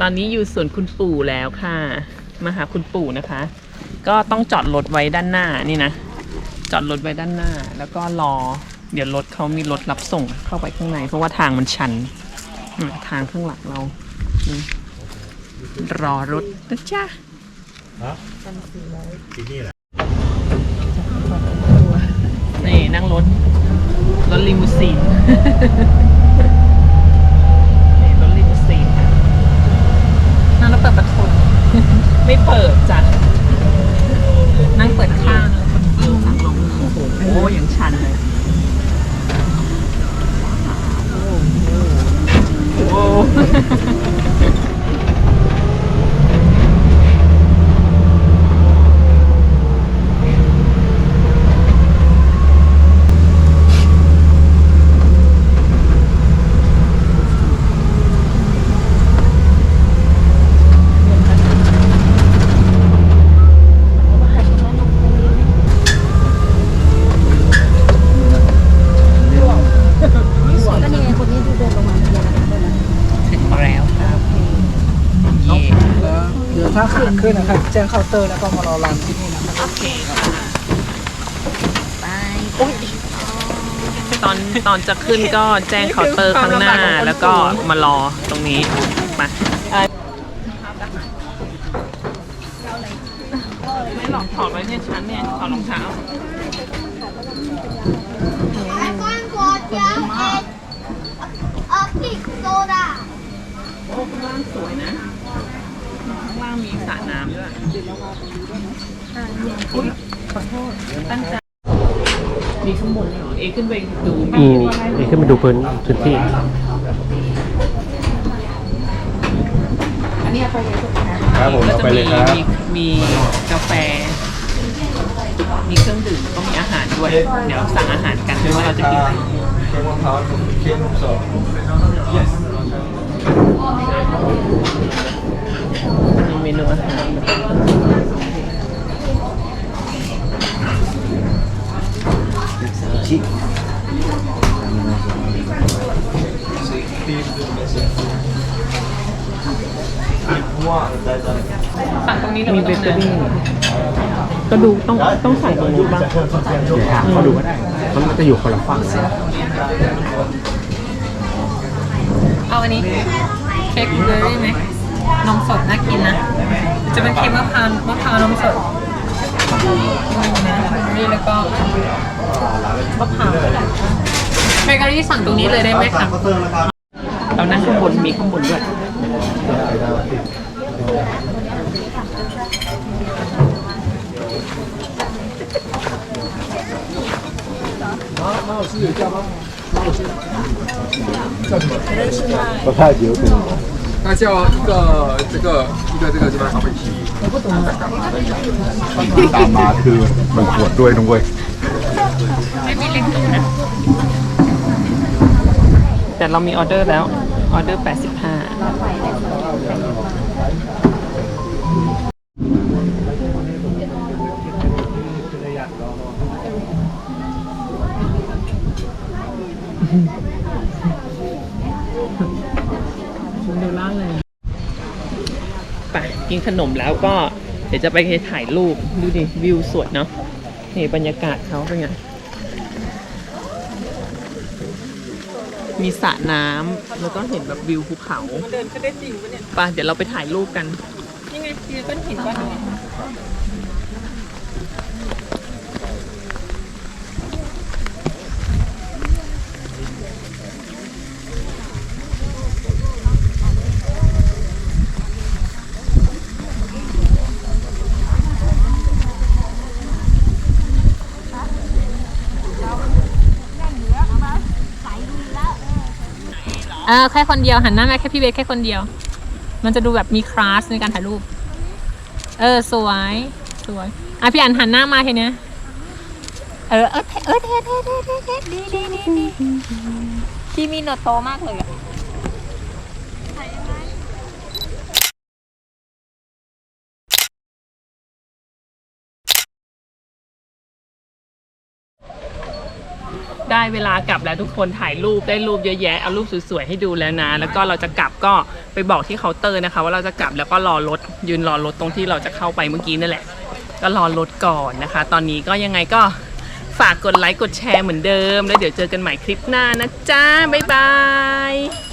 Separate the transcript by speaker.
Speaker 1: ตอนนี้อยู่สวนคุณปู่แล้วค่ะ มาหาคุณปู่นะคะ ก็ต้องจอดรถไว้ด้านหน้านี่นะ จอดรถไว้ด้านหน้า แล้วก็รอ เดี๋ยวรถเขามีรถรับส่งเข้าไปข้างใน เพราะว่าทางมันชันอืมทางข้างหลังเรานี่รอรถนะจ๊ะ
Speaker 2: ที่นี่แหละ
Speaker 1: นี่นั่งรถ รถลิมูซีนนี่รถลิมูซีนค่ะนั่งแล้วเปิดประตู ไม่เปิดจ้ะ นั่งเปิดข้างแล้วคนเดียวนั่งลงโอ้โหโอ้ ยังชันเลยโอ้โห
Speaker 3: ก็นี่ไงคนนี้ที่เดินลงมาเมื่อกี้นะคนนั้น
Speaker 1: ถึงแล้วครับเย่
Speaker 4: แล้วเดี๋ยวถ้า ขึ้นนะครับแจ้งเคาน์เตอร์แล้วก็มารอรันที่นี่นะครับ
Speaker 1: โอเคค่ะ
Speaker 3: ไปอุ้ย
Speaker 1: ตอนตอนจะขึ้นก็แจ้งเคาน์เตอร์ข้างหน้าแล้วก็มารอตรงนี้มาไม่หลอกถอดไว้เนี่ยชั้นเนี่ยถอดรองเท้า
Speaker 5: ไอ้ก้อนกอดจ้ปติก
Speaker 1: โซดาโอ้ข้างล่างสวยนะ ข้างล่างมีสระน้ำด้วยอุ๊ยขอโทษ ตั้งใจ มีข้างบนด้วยเหรอ เอขึ้นไปดูมี
Speaker 2: มีนี่ขึ้นมาดูพื้นพื้นที่ครับผม
Speaker 1: ก็
Speaker 2: เอา
Speaker 1: จะ
Speaker 2: ไป
Speaker 1: มี
Speaker 2: เลยครับ
Speaker 1: มีมีกาแฟ มีเครื่องดื่มก็มีอาหารด้วย เดี๋ยวสั่งอาหารกันว่าเราจะกินอะไร
Speaker 2: เค้กมะพร้าวเค้กน มี
Speaker 1: เมนูอาหารสั่งตรงนี้มีเบเกอรี่ก็ดูต้องต้องใส่ตรงนู้นบ้าง
Speaker 2: เดี๋ยวถามเขาดูก็ได้มันจะอยู่คนละฝั่ง
Speaker 6: เอาอันนี้เค้กบเบอร์รี่ไหม นมสดน่ากินนะ จะเป็นเค้กมะพร้าวมะพร้าวนมสดนี่แล้วก็มะพร้าวเบเกอรี่สั่งตรงนี้เลยได้ไหมคะ
Speaker 1: เรานั่งข้างบนมีข้างบนด้วย
Speaker 2: ก็ถ้าเดี๋ยวถึง
Speaker 7: 那叫一个这个一个这个这边小飞机，
Speaker 2: ตามมาคือมันขวดด้วยนุ้ย
Speaker 1: ไม่มีเล็งตรงนะแต่เรามีออเดอร์แล้ว ออเดอร์ 85 ดูล่าเลยไปกินขนมแล้วก็เดี๋ยวจะไปถ่ายรูปดูดิวิวสวยเนาะนี่บรรยากาศเขาเป็นไง มีสระน้ำแล้วก็เห็นแบบวิวภูเขา
Speaker 6: เดินก็ได้จริงปะเนี่ย
Speaker 1: ไปเดี๋ยวเราไปถ่ายรูปกัน
Speaker 6: นี่ไงมีก้อนหินก้อ ออแค่คนเดียวหันหน้ามาแค่พี่เบสแค่คนเดียว มันจะดูแบบมีคลาสในการถ่ายรูป เออ สวยสวยอะพี่อันหันหน้ามาทีเนี้ยเออเออเท่เออเท่เท่เท่เท่เท่ดีดีดีดีพี่มีโนโตมากเลยอะ
Speaker 1: ได้เวลากลับแล้วทุกคนถ่ายรูปได้รูปเยอะแยะเอารูปสวยๆให้ดูแล้วนะ แล้วก็เราจะกลับก็ไปบอกที่เคาน์เตอร์นะคะ ว่าเราจะกลับแล้วก็รอรถยืนรอรถตรงที่เราจะเข้าไปเมื่อกี้นั่นแหละ ก็รอรถก่อนนะคะ ตอนนี้ก็ยังไงก็ฝากกดไลค์กดแชร์เหมือนเดิม แล้วเดี๋ยวเจอกันใหม่คลิปหน้านะจ๊ะบ๊ายบาย